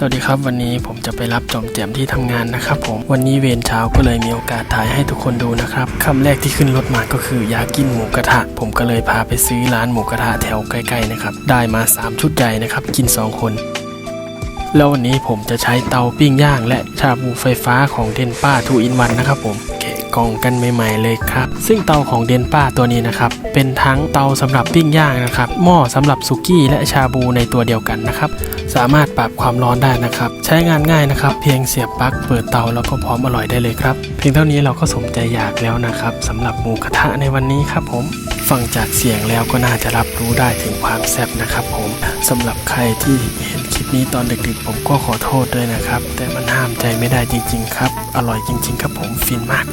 สวัสดีครับวันนี้ผมจะไปรับจอมแจมที่ทำงานนะครับผมวันนี้เวรเช้าก็เลยมีโอกาสถ่ายให้ทุกคนดูนะครับคำแรกที่ขึ้นรถมาก็คืออยากกินหมูกระทะ ผมก็เลยพาไปซื้อร้านหมูกระทะแถวใกล้ๆนะครับได้มา 3 ชุดใหญ่นะครับกิน 2 คน แล้ววันนี้ผมจะใช้เตาปิ้งย่าง และชาบูไฟฟ้าของเดนป้าทูอินวันนะครับผม กล่องกันใหม่ๆเลยครับ ซึ่งเตาของเดนป้าตัวนี้นะครับ เป็นทั้งเตาสำหรับปิ้งย่างนะครับ หม้อสำหรับสุกี้และชาบูในตัวเดียวกันนะครับ สามารถปรับความร้อนได้นะครับ ใช้งานง่ายนะครับ เพียงเสียบปลั๊กเปิดเตาแล้วก็พร้อมอร่อยได้เลยครับ เพียงเท่านี้เราก็สมใจอยากแล้วนะครับสำหรับหมูกระทะในวันนี้ครับผม ฟังจากเสียงแล้วก็น่าจะรับรู้ได้ถึงความแซ่บนะครับผมสำหรับใครที่เห็นคลิปนี้ตอนดึกๆ ผมก็ขอโทษด้วยนะครับ แต่มันห้ามใจไม่ได้จริง ๆ ครับ อร่อยจริง ๆ ครับผมฟินมาก